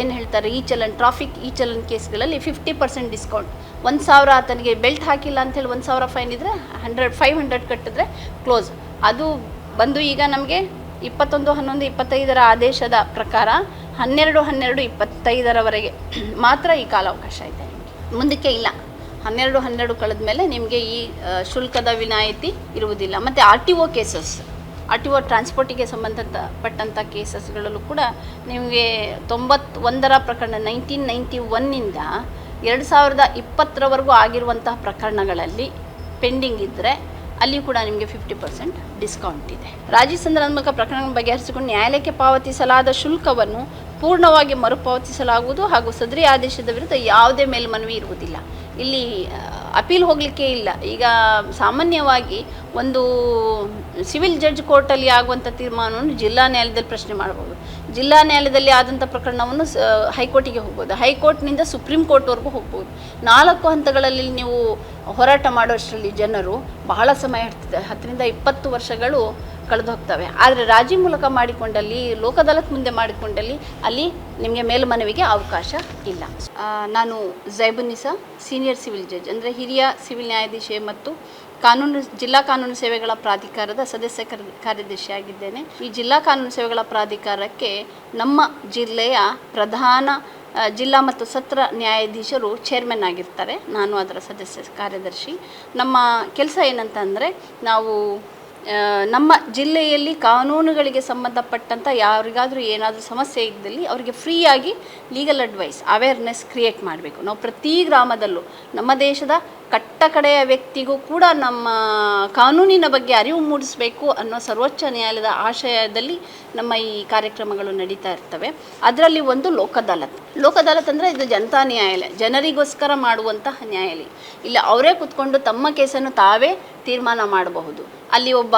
ಏನು ಹೇಳ್ತಾರೆ, e challan traffic e challan ಕೇಸ್ಗಳಲ್ಲಿ fifty percent discount ಒಂದು ಸಾವಿರ ಆತನಿಗೆ ಬೆಲ್ಟ್ ಹಾಕಿಲ್ಲ ಅಂಥೇಳಿ ಒಂದು ಸಾವಿರ ಫೈನ್ ಇದ್ದರೆ ಹಂಡ್ರೆಡ್ ಫೈವ್ ಹಂಡ್ರೆಡ್ ಕಟ್ಟಿದ್ರೆ ಕ್ಲೋಸ್ ಅದು ಬಂದು ಈಗ ನಮಗೆ ಇಪ್ಪತ್ತೊಂದು, ಹನ್ನೊಂದು, ಇಪ್ಪತ್ತೈದರ ಆದೇಶದ ಪ್ರಕಾರ ಹನ್ನೆರಡು ಹನ್ನೆರಡು, ಇಪ್ಪತ್ತೈದರವರೆಗೆ ಮಾತ್ರ ಈ ಕಾಲಾವಕಾಶ ಇದೆ. ಮುಂದಕ್ಕೆ ಇಲ್ಲ. ಹನ್ನೆರಡು ಹನ್ನೆರಡು ಕಳೆದ ಮೇಲೆ ನಿಮಗೆ ಈ ಶುಲ್ಕದ ವಿನಾಯಿತಿ ಇರುವುದಿಲ್ಲ. ಮತ್ತು R T O cases R ಟ್ರಾನ್ಸ್ಪೋರ್ಟಿಗೆ O ಟ್ರಾನ್ಸ್ಪೋರ್ಟಿಗೆ ಸಂಬಂಧಪಟ್ಟಂಥ ಕೇಸಸ್ಗಳಲ್ಲೂ ಕೂಡ ನಿಮಗೆ ತೊಂಬತ್ತೊಂದರ ಪ್ರಕರಣ, ನೈನ್ಟೀನ್ ನೈಂಟಿ ಒನ್ನಿಂದ ಎರಡು ಸಾವಿರದ ಇಪ್ಪತ್ತರವರೆಗೂ ಆಗಿರುವಂತಹ ಪ್ರಕರಣಗಳಲ್ಲಿ ಪೆಂಡಿಂಗ್ ಇದ್ದರೆ ಅಲ್ಲಿ ಕೂಡ ನಿಮಗೆ ಫಿಫ್ಟಿ ಪರ್ಸೆಂಟ್ ಡಿಸ್ಕೌಂಟ್ ಇದೆ. ರಾಜಿ ಸಂದರ್ಭಾತ್ಮಕ ಪ್ರಕರಣ ಬಗೆಹರಿಸಿಕೊಂಡು ನ್ಯಾಯಾಲಯಕ್ಕೆ ಪಾವತಿಸಲಾದ ಶುಲ್ಕವನ್ನು ಪೂರ್ಣವಾಗಿ ಮರುಪಾವತಿಸಲಾಗುವುದು ಹಾಗೂ ಸದರಿ ಆದೇಶದ ವಿರುದ್ಧ ಯಾವುದೇ ಮೇಲ್ಮನವಿ ಇರುವುದಿಲ್ಲ. ಇಲ್ಲಿ ಅಪೀಲ್ ಹೋಗಲಿಕ್ಕೆ ಇಲ್ಲ. ಈಗ ಸಾಮಾನ್ಯವಾಗಿ ಒಂದು ಸಿವಿಲ್ ಜಡ್ಜ್ ಕೋರ್ಟಲ್ಲಿ ಆಗುವಂಥ ತೀರ್ಮಾನವನ್ನು ಜಿಲ್ಲಾ ನ್ಯಾಯಾಲಯದಲ್ಲಿ ಪ್ರಶ್ನೆ ಮಾಡ್ಬೋದು. ಜಿಲ್ಲಾ ನ್ಯಾಯಾಲಯದಲ್ಲಿ ಆದಂಥ ಪ್ರಕರಣವನ್ನು ಸ, ಹೈಕೋರ್ಟಿಗೆ ಹೋಗ್ಬೋದು. ಹೈಕೋರ್ಟ್ನಿಂದ ಸುಪ್ರೀಂ ಕೋರ್ಟ್ವರೆಗೂ ಹೋಗ್ಬೋದು. ನಾಲ್ಕು ಹಂತಗಳಲ್ಲಿ ನೀವು ಹೋರಾಟ ಮಾಡೋಷ್ಟರಲ್ಲಿ ಜನರು ಬಹಳ ಸಮಯ ಇರ್ತದೆ ಹತ್ತರಿಂದ ಇಪ್ಪತ್ತು ವರ್ಷಗಳು ಕಳೆದು ಹೋಗ್ತವೆ. ಆದರೆ ರಾಜಿ ಮೂಲಕ ಮಾಡಿಕೊಂಡಲ್ಲಿ ಲೋಕದಲತ್ ಮುಂದೆ ಮಾಡಿಕೊಂಡಲ್ಲಿ ಅಲ್ಲಿ ನಿಮಗೆ ಮೇಲ್ಮನವಿಗೆ ಅವಕಾಶ ಇಲ್ಲ. ನಾನು ಜೈಬುನ್ನಿಸಾ ಸೀನಿಯರ್ ಸಿವಿಲ್ ಜಡ್ಜ್. ಅಂದರೆ ಹಿರಿಯ ಸಿವಿಲ್ ನ್ಯಾಯಾಧೀಶೆ ಮತ್ತು ಕಾನೂನು, ಜಿಲ್ಲಾ ಕಾನೂನು ಸೇವೆಗಳ ಪ್ರಾಧಿಕಾರದ ಸದಸ್ಯ ಕರ್- ಕಾರ್ಯದರ್ಶಿಯಾಗಿದ್ದೇನೆ ಈ ಜಿಲ್ಲಾ ಕಾನೂನು ಸೇವೆಗಳ ಪ್ರಾಧಿಕಾರಕ್ಕೆ ನಮ್ಮ ಜಿಲ್ಲೆಯ ಪ್ರಧಾನ ಜಿಲ್ಲಾ ಮತ್ತು ಸತ್ರ ನ್ಯಾಯಾಧೀಶರು ಚೇರ್ಮನ್ ಆಗಿರ್ತಾರೆ. ನಾನು ಅದರ ಸದಸ್ಯ ಕಾರ್ಯದರ್ಶಿ. ನಮ್ಮ ಕೆಲಸ ಏನಂತಂದರೆ, ನಾವು ನಮ್ಮ ಜಿಲ್ಲೆಯಲ್ಲಿ ಕಾನೂನುಗಳಿಗೆ ಸಂಬಂಧಪಟ್ಟಂಥ ಯಾರಿಗಾದರೂ ಏನಾದರೂ ಸಮಸ್ಯೆ ಇದ್ದಲ್ಲಿ ಅವರಿಗೆ ಫ್ರೀಯಾಗಿ ಲೀಗಲ್ ಅಡ್ವೈಸ್ ಅವೇರ್ನೆಸ್ ಕ್ರಿಯೇಟ್ ಮಾಡಬೇಕು. ನಾವು ಪ್ರತಿ ಗ್ರಾಮದಲ್ಲೂ, ನಮ್ಮ ದೇಶದ ಕಟ್ಟ ಕಡೆಯ ವ್ಯಕ್ತಿಗೂ ಕೂಡ ನಮ್ಮ ಕಾನೂನಿನ ಬಗ್ಗೆ ಅರಿವು ಮೂಡಿಸಬೇಕು ಅನ್ನೋ ಸರ್ವೋಚ್ಚ ನ್ಯಾಯಾಲಯದ ಆಶಯದಲ್ಲಿ ನಮ್ಮ ಈ ಕಾರ್ಯಕ್ರಮಗಳು ನಡೀತಾ ಇರ್ತವೆ. ಅದರಲ್ಲಿ ಒಂದು ಲೋಕದಾಲತ್. ಅದಾಲತ್ ಲೋಕ ಅದಾಲತ್ ಅಂದರೆ ಇದು ಜನತಾ ನ್ಯಾಯಾಲಯ. ಜನರಿಗೋಸ್ಕರ ಮಾಡುವಂತಹ ನ್ಯಾಯಾಲಯ. ಇಲ್ಲಿ, ಅವರೇ ಕೂತ್ಕೊಂಡು ತಮ್ಮ ಕೇಸನ್ನು ತಾವೇ ತೀರ್ಮಾನ ಮಾಡಬಹುದು. ಅಲ್ಲಿ ಒಬ್ಬ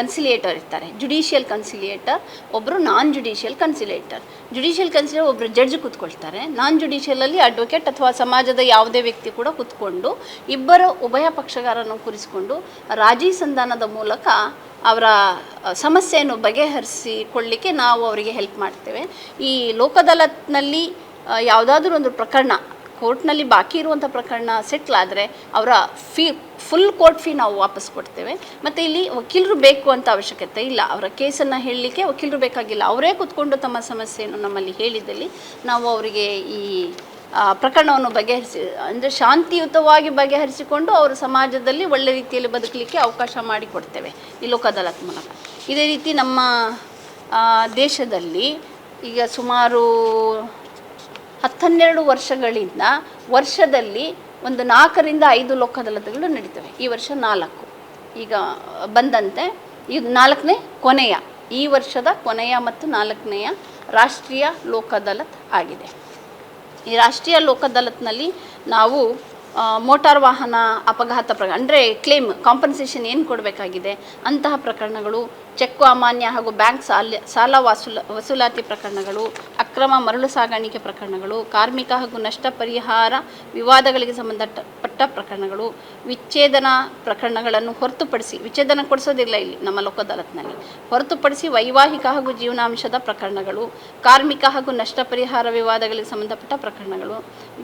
ಕನ್ಸಿಲಿಯೇಟರ್ ಇರ್ತಾರೆ. ಜುಡಿಷಿಯಲ್ ಕನ್ಸಿಲಿಯೇಟರ್ ಒಬ್ಬರು ನಾನ್ ಜುಡಿಷಿಯಲ್ ಕನ್ಸಿಲಿಯೇಟರ್ ಜುಡಿಷಿಯಲ್ ಕನ್ಸಿಲಿಯರ್ ಒಬ್ಬರು ಜಡ್ಜ್ ಕೂತ್ಕೊಳ್ತಾರೆ. ನಾನ್ ಜುಡಿಷಿಯಲಲ್ಲಿ ಅಡ್ವೊಕೇಟ್ ಅಥವಾ ಸಮಾಜದ ಯಾವುದೇ ವ್ಯಕ್ತಿ ಕೂಡ ಕೂತ್ಕೊಂಡು, ಇಬ್ಬರ ಉಭಯ ಪಕ್ಷಗಾರನ್ನು ಕೂರಿಸಿಕೊಂಡು, ರಾಜಿ ಸಂಧಾನದ ಮೂಲಕ ಅವರ ಸಮಸ್ಯೆಯನ್ನು ಬಗೆಹರಿಸಿಕೊಳ್ಳಿಕ್ಕೆ ನಾವು ಅವರಿಗೆ ಹೆಲ್ಪ್ ಮಾಡ್ತೇವೆ. ಈ ಲೋಕದಲತ್ನಲ್ಲಿ ಯಾವುದಾದ್ರೂ ಒಂದು ಪ್ರಕರಣ ಕೋರ್ಟ್ನಲ್ಲಿ ಬಾಕಿ ಇರುವಂಥ ಪ್ರಕರಣ ಸೆಟ್ಲ್ ಆದರೆ ಅವರ ಫೀ ಫುಲ್ ಕೋರ್ಟ್ ಫೀ ನಾವು ವಾಪಸ್ ಕೊಡ್ತೇವೆ. ಮತ್ತು ಇಲ್ಲಿ ವಕೀಲರು ಬೇಕು ಅಂತ ಅವಶ್ಯಕತೆ ಇಲ್ಲ. ಅವರ ಕೇಸನ್ನು ಹೇಳಲಿಕ್ಕೆ ವಕೀಲರು ಬೇಕಾಗಿಲ್ಲ. ಅವರೇ ಕೂತ್ಕೊಂಡು ತಮ್ಮ ಸಮಸ್ಯೆಯನ್ನು ನಮ್ಮಲ್ಲಿ ಹೇಳಿದಲ್ಲಿ ನಾವು ಅವರಿಗೆ ಈ ಪ್ರಕರಣವನ್ನು ಬಗೆಹರಿಸಿ, ಅಂದರೆ ಶಾಂತಿಯುತವಾಗಿ ಬಗೆಹರಿಸಿಕೊಂಡು ಅವರು ಸಮಾಜದಲ್ಲಿ ಒಳ್ಳೆ ರೀತಿಯಲ್ಲಿ ಬದುಕಲಿಕ್ಕೆ ಅವಕಾಶ ಮಾಡಿಕೊಡ್ತೇವೆ. ಈ ಲೋಕ ಮೂಲಕ ಇದೇ ರೀತಿ ನಮ್ಮ ದೇಶದಲ್ಲಿ ಈಗ ಸುಮಾರು ಹತ್ತನ್ನೆರಡು ವರ್ಷಗಳಿಂದ ವರ್ಷದಲ್ಲಿ ಒಂದು ನಾಲ್ಕರಿಂದ ಐದು ಲೋಕದಲತೆಗಳು ನಡೀತವೆ. ಈ ವರ್ಷ ನಾಲ್ಕು. ಈಗ ಬಂದಂತೆ ಇದು ನಾಲ್ಕನೇ ಕೊನೆಯ, ಈ ವರ್ಷದ ಕೊನೆಯ ಮತ್ತು ನಾಲ್ಕನೆಯ ರಾಷ್ಟ್ರೀಯ ಲೋಕದಲತ್ ಆಗಿದೆ. ಈ ರಾಷ್ಟ್ರೀಯ ಲೋಕದಲತ್ನಲ್ಲಿ ನಾವು ಮೋಟಾರ್ ವಾಹನ ಅಪಘಾತ ಪ್ರಕರಣ ಅಂದರೆ ಕ್ಲೇಮ್ ಕಾಂಪನ್ಸೇಷನ್ ಏನು ಕೊಡಬೇಕಾಗಿದೆ? ಅಂತಹ ಪ್ರಕರಣಗಳು, ಚೆಕ್ಕು ಅಮಾನ್ಯ ಹಾಗೂ ಬ್ಯಾಂಕ್ ಸಾಲ ಸಾಲ ವಸೂಲ, ವಸೂಲಾತಿ ಪ್ರಕರಣಗಳು, ಅಕ್ರಮ ಮರಳು ಸಾಗಾಣಿಕೆ ಪ್ರಕರಣಗಳು, ಕಾರ್ಮಿಕ ಹಾಗೂ ನಷ್ಟ ಪರಿಹಾರ ವಿವಾದಗಳಿಗೆ ಸಂಬಂಧಪಟ್ಟ ಪ್ರಕರಣಗಳು, ವಿಚ್ಛೇದನ ಪ್ರಕರಣಗಳನ್ನು ಹೊರತುಪಡಿಸಿ, ವಿಚ್ಛೇದನ ಕೊಡಿಸೋದಿಲ್ಲ ಇಲ್ಲಿ ನಮ್ಮ ಲೋಕ ಅದಾಲತ್ನಲ್ಲಿ ಹೊರತುಪಡಿಸಿ ವೈವಾಹಿಕ ಹಾಗೂ ಜೀವನಾಂಶದ ಪ್ರಕರಣಗಳು, ಕಾರ್ಮಿಕ ಹಾಗೂ ನಷ್ಟ ಪರಿಹಾರ ವಿವಾದಗಳಿಗೆ ಸಂಬಂಧಪಟ್ಟ ಪ್ರಕರಣಗಳು,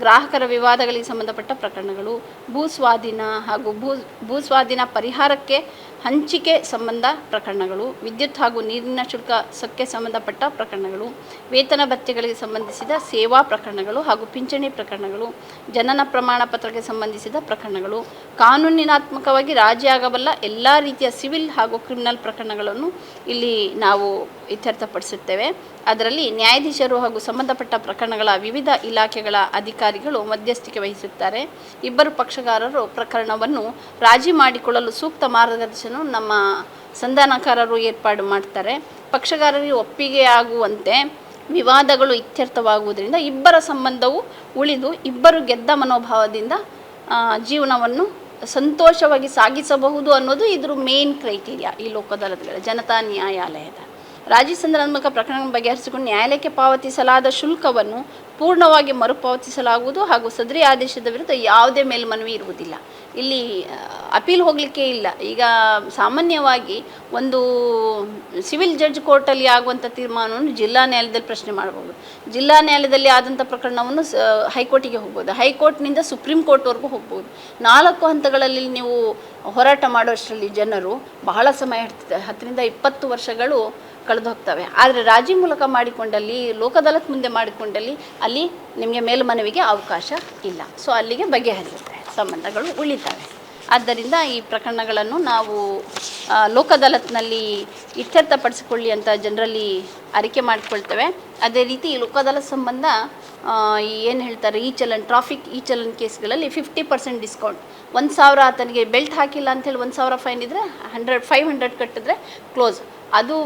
ಗ್ರಾಹಕರ ವಿವಾದಗಳಿಗೆ ಸಂಬಂಧಪಟ್ಟ ಪ್ರಕರಣಗಳು ಭೂ ಸ್ವಾಧೀನ ಹಾಗೂ ಭೂ ಭೂ ಸ್ವಾಧೀನ ಪರಿಹಾರಕ್ಕೆ ಹಂಚಿಕೆ ಸಂಬಂಧ ಪ್ರಕರಣಗಳು, ವಿದ್ಯುತ್ ಹಾಗೂ ನೀರಿನ ಶುಲ್ಕಕ್ಕೆ ಸಂಬಂಧಪಟ್ಟ ಪ್ರಕರಣಗಳು, ವೇತನ ಭತ್ಯೆಗಳಿಗೆ ಸಂಬಂಧಿಸಿದ ಸೇವಾ ಪ್ರಕರಣಗಳು ಹಾಗೂ ಪಿಂಚಣಿ ಪ್ರಕರಣಗಳು, ಜನನ ಪ್ರಮಾಣ ಪತ್ರಕ್ಕೆ ಸಂಬಂಧಿಸಿದ ಪ್ರಕರಣಗಳು, ಕಾನೂನಿನಾತ್ಮಕವಾಗಿ ರಾಜಿಯಾಗಬಲ್ಲ ಎಲ್ಲ ರೀತಿಯ ಸಿವಿಲ್ ಹಾಗೂ ಕ್ರಿಮಿನಲ್ ಪ್ರಕರಣಗಳನ್ನು ಇಲ್ಲಿ ನಾವು ಇತ್ಯರ್ಥಪಡಿಸುತ್ತೇವೆ. ಅದರಲ್ಲಿ ನ್ಯಾಯಾಧೀಶರು ಹಾಗೂ ಸಂಬಂಧಪಟ್ಟ ಪ್ರಕರಣಗಳ ವಿವಿಧ ಇಲಾಖೆಗಳ ಅಧಿಕಾರಿಗಳು ಮಧ್ಯಸ್ಥಿಕೆ ವಹಿಸುತ್ತಾರೆ. ಇಬ್ಬರು ಪಕ್ಷಗಾರರು ಪ್ರಕರಣವನ್ನು ರಾಜಿ ಮಾಡಿಕೊಳ್ಳಲು ಸೂಕ್ತ ಮಾರ್ಗದರ್ಶನ ನಮ್ಮ ಸಂಧಾನಕಾರರು ಏರ್ಪಾಡು ಮಾಡ್ತಾರೆ. ಪಕ್ಷಗಾರರಿಗೆ ಒಪ್ಪಿಗೆ ಆಗುವಂತೆ ವಿವಾದಗಳು ಇತ್ಯರ್ಥವಾಗುವುದರಿಂದ ಇಬ್ಬರ ಸಂಬಂಧವು ಉಳಿದು ಇಬ್ಬರು ಗೆದ್ದ ಮನೋಭಾವದಿಂದ ಜೀವನವನ್ನು ಸಂತೋಷವಾಗಿ ಸಾಗಿಸಬಹುದು ಅನ್ನೋದು ಇದ್ರ ಮೇನ್ ಕ್ರೈಟೀರಿಯಾ ಈ ಲೋಕದಲ್ಲ ಜನತಾ ನ್ಯಾಯಾಲಯದ. ರಾಜಿ ಸಂದರ್ಭಾತ್ಮಕ ಪ್ರಕರಣ ಬಗೆಹರಿಸಿಕೊಂಡು ನ್ಯಾಯಾಲಯಕ್ಕೆ ಪಾವತಿಸಲಾದ ಶುಲ್ಕವನ್ನು ಪೂರ್ಣವಾಗಿ ಮರುಪಾವತಿಸಲಾಗುವುದು ಹಾಗೂ ಸದರಿ ಆದೇಶದ ವಿರುದ್ಧ ಯಾವುದೇ ಮೇಲ್ಮನವಿ ಇರುವುದಿಲ್ಲ. ಇಲ್ಲಿ ಅಪೀಲ್ ಹೋಗಲಿಕ್ಕೆ ಇಲ್ಲ. ಈಗ ಸಾಮಾನ್ಯವಾಗಿ ಒಂದು ಸಿವಿಲ್ ಜಡ್ಜ್ ಕೋರ್ಟಲ್ಲಿ ಆಗುವಂಥ ತೀರ್ಮಾನವನ್ನು ಜಿಲ್ಲಾ ನ್ಯಾಯಾಲಯದಲ್ಲಿ ಪ್ರಶ್ನೆ ಮಾಡಬಹುದು. ಜಿಲ್ಲಾ ನ್ಯಾಯಾಲಯದಲ್ಲಿ ಆದಂಥ ಪ್ರಕರಣವನ್ನು ಹೈಕೋರ್ಟಿಗೆ ಹೋಗ್ಬೋದು. ಹೈಕೋರ್ಟ್ನಿಂದ ಸುಪ್ರೀಂ ಕೋರ್ಟ್ವರೆಗೂ ಹೋಗ್ಬೋದು. ನಾಲ್ಕು ಹಂತಗಳಲ್ಲಿ ನೀವು ಹೋರಾಟ ಮಾಡುವಷ್ಟರಲ್ಲಿ ಜನರು ಬಹಳ ಸಮಯ ಹಿಡ್ತದೆ ಹತ್ತರಿಂದ ಇಪ್ಪತ್ತು ವರ್ಷಗಳು ಕಳೆದು ಹೋಗ್ತವೆ. ಆದರೆ ರಾಜಿ ಮೂಲಕ ಮಾಡಿಕೊಂಡಲ್ಲಿ, ಲೋಕದಾಲತ್ ಮುಂದೆ ಮಾಡಿಕೊಂಡಲ್ಲಿ ಅಲ್ಲಿ ನಿಮಗೆ ಮೇಲ್ಮನವಿಗೆ ಅವಕಾಶ ಇಲ್ಲ. ಸೊ ಅಲ್ಲಿಗೆ ಬಗೆಹರಿಯುತ್ತೆ ಸಂಬಂಧಗಳು ಉಳಿತವೆ. ಆದ್ದರಿಂದ ಈ ಪ್ರಕರಣಗಳನ್ನು ನಾವು ಲೋಕದಲತ್ನಲ್ಲಿ ಇತ್ಯರ್ಥಪಡಿಸಿಕೊಳ್ಳಿ ಅಂತ ಜನರಲ್ಲಿ ಅರಿಕೆ ಮಾಡಿಕೊಳ್ತೇವೆ. ಅದೇ ರೀತಿ ಈ ಲೋಕದಲತ್ ಸಂಬಂಧ ಏನು ಹೇಳ್ತಾರೆ, e challan traffic e challan ಕೇಸ್ಗಳಲ್ಲಿ fifty percent discount ಒಂದು ಸಾವಿರ ಆತನಿಗೆ ಬೆಲ್ಟ್ ಹಾಕಿಲ್ಲ ಅಂತೇಳಿ ಒಂದು ಸಾವಿರ ಫೈನ್ ಇದ್ದರೆ ಹಂಡ್ರೆಡ್ ಫೈವ್ ಹಂಡ್ರೆಡ್ ಕಟ್ಟಿದ್ರೆ ಕ್ಲೋಸ್ ಅದು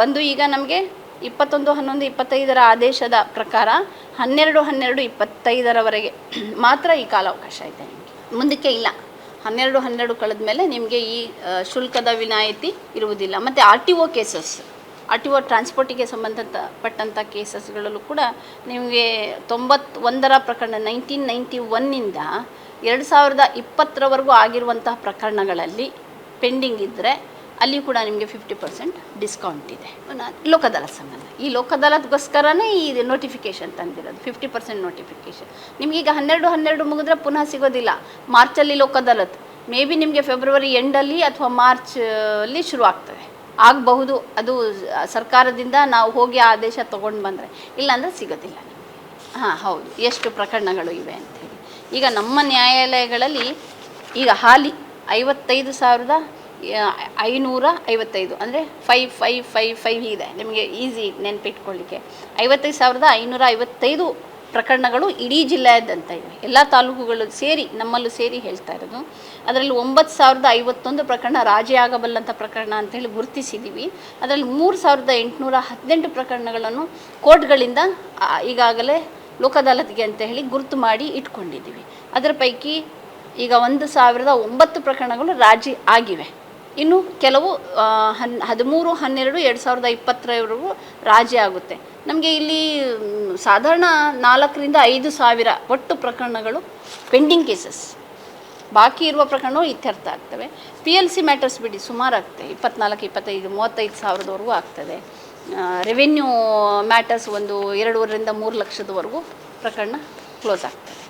ಬಂದು ಈಗ ನಮಗೆ ಇಪ್ಪತ್ತೊಂದು, ಹನ್ನೊಂದು, ಇಪ್ಪತ್ತೈದರ ಆದೇಶದ ಪ್ರಕಾರ ಹನ್ನೆರಡು ಹನ್ನೆರಡು, ಇಪ್ಪತ್ತೈದರವರೆಗೆ ಮಾತ್ರ ಈ ಕಾಲಾವಕಾಶ ಇದೆ ನಿಮಗೆ. ಮುಂದಕ್ಕೆ ಇಲ್ಲ. ಹನ್ನೆರಡು ಹನ್ನೆರಡು ಕಳೆದ ಮೇಲೆ ನಿಮಗೆ ಈ ಶುಲ್ಕದ ವಿನಾಯಿತಿ ಇರುವುದಿಲ್ಲ. ಮತ್ತು R T O cases, R T O ಟ್ರಾನ್ಸ್ಪೋರ್ಟಿಗೆ ಸಂಬಂಧಪಟ್ಟಂಥ ಕೇಸಸ್ಗಳಲ್ಲೂ ಕೂಡ ನಿಮಗೆ ತೊಂಬತ್ತೊಂದರ ಪ್ರಕರಣ, ನೈನ್ಟೀನ್ ನೈಂಟಿ ಒನ್ನಿಂದ ಎರಡು ಸಾವಿರದ ಇಪ್ಪತ್ತರವರೆಗೂ ಆಗಿರುವಂತಹ ಪ್ರಕರಣಗಳಲ್ಲಿ ಪೆಂಡಿಂಗ್ ಇದ್ದರೆ ಅಲ್ಲಿ ಕೂಡ ನಿಮಗೆ ಫಿಫ್ಟಿ ಪರ್ಸೆಂಟ್ ಡಿಸ್ಕೌಂಟ್ ಇದೆ. ಲೋಕದಳ ಲೋಕ ಸಂಬಂಧ. ಈ ಲೋಕದಳದಗೋಸ್ಕರನೇ ಈ ನೋಟಿಫಿಕೇಶನ್ ತಂದಿರೋದು ಫಿಫ್ಟಿ ಪರ್ಸೆಂಟ್ ನೋಟಿಫಿಕೇಶನ್ ಈಗ ಹನ್ನೆರಡು ಹನ್ನೆರಡು ಮುಗಿದ್ರೆ ಪುನಃ ಸಿಗೋದಿಲ್ಲ. ಮಾರ್ಚಲ್ಲಿ ಲೋಕ ಅದಾಲತ್ ಮೇ ಬಿ ನಿಮಗೆ ಫೆಬ್ರವರಿ ಎಂಡಲ್ಲಿ ಅಥವಾ ಮಾರ್ಚ್, ಅಲ್ಲಿ ಶುರು ಆಗ್ತದೆ ಆಗಬಹುದು. ಅದು ಸರ್ಕಾರದಿಂದ ನಾವು ಹೋಗಿ ಆದೇಶ ತೊಗೊಂಡು ಬಂದರೆ. ಇಲ್ಲಾಂದರೆ ಸಿಗೋದಿಲ್ಲ ನಿಮಗೆ. ಹಾಂ, ಹೌದು. ಎಷ್ಟು ಪ್ರಕರಣಗಳು ಇವೆ ಅಂಥೇಳಿ ಈಗ ನಮ್ಮ ನ್ಯಾಯಾಲಯಗಳಲ್ಲಿ ಈಗ ಹಾಲಿ ಐವತ್ತೈದು ಸಾವಿರದ ಐನೂರ ಐವತ್ತೈದು. ಅಂದರೆ ಫೈವ್ ಫೈವ್ ಫೈವ್ ಫೈವ್ ಇದೆ. ನಿಮಗೆ ಈಸಿ ನೆನಪಿಟ್ಕೊಳ್ಳಿಕ್ಕೆ ಐವತ್ತೈದು ಸಾವಿರದ ಐನೂರ ಐವತ್ತೈದು ಪ್ರಕರಣಗಳು ಇಡೀ ಜಿಲ್ಲೆಯದ್ದಂತ ಇವೆ. ಎಲ್ಲ ತಾಲೂಕುಗಳು ಸೇರಿ, ನಮ್ಮಲ್ಲೂ ಸೇರಿ ಹೇಳ್ತಾ ಇರೋದು. ಅದರಲ್ಲಿ ಒಂಬತ್ತು ಸಾವಿರದ ಐವತ್ತೊಂದು ಪ್ರಕರಣ ರಾಜಿಯಾಗಬಲ್ಲಂಥ ಪ್ರಕರಣ ಅಂತೇಳಿ ಗುರುತಿಸಿದ್ದೀವಿ ಅದರಲ್ಲಿ ಮೂರು ಸಾವಿರದ ಎಂಟುನೂರ ಹದಿನೆಂಟು ಪ್ರಕರಣಗಳನ್ನು ಕೋರ್ಟ್ಗಳಿಂದ ಈಗಾಗಲೇ ಲೋಕದಾಲತ್ಗೆ ಅಂತ ಹೇಳಿ ಗುರುತು ಮಾಡಿ ಇಟ್ಕೊಂಡಿದ್ದೀವಿ. ಅದರ ಪೈಕಿ ಈಗ ಒಂದು ಸಾವಿರದ ಒಂಬತ್ತು ಪ್ರಕರಣಗಳು ರಾಜಿ ಆಗಿವೆ. ಇನ್ನು ಕೆಲವು ಹನ್, ಹದಿಮೂರು, ಹನ್ನೆರಡು, ಎರಡು ಸಾವಿರದ ಇಪ್ಪತ್ತರವರೆಗೂ ರಾಜಿ ಆಗುತ್ತೆ. ನಮಗೆ ಇಲ್ಲಿ ಸಾಧಾರಣ ನಾಲ್ಕರಿಂದ ಐದು ಸಾವಿರ ಒಟ್ಟು ಪ್ರಕರಣಗಳು ಪೆಂಡಿಂಗ್ ಕೇಸಸ್ ಬಾಕಿ ಇರುವ ಪ್ರಕರಣವು ಇತ್ಯರ್ಥ ಆಗ್ತವೆ. ಪಿ ಎಲ್ ಸಿ ಮ್ಯಾಟರ್ಸ್ ಬಿಡಿ, ಸುಮಾರು ಇಪ್ಪತ್ನಾಲ್ಕು, ಇಪ್ಪತ್ತೈದು, ಮೂವತ್ತೈದು ಸಾವಿರದವರೆಗೂ ಆಗ್ತದೆ. ರೆವೆನ್ಯೂ ಮ್ಯಾಟರ್ಸ್ ಒಂದು ಎರಡೂವರೆಯಿಂದ ಮೂರು ಲಕ್ಷದವರೆಗೂ ಪ್ರಕರಣ ಕ್ಲೋಸ್ ಆಗ್ತದೆ.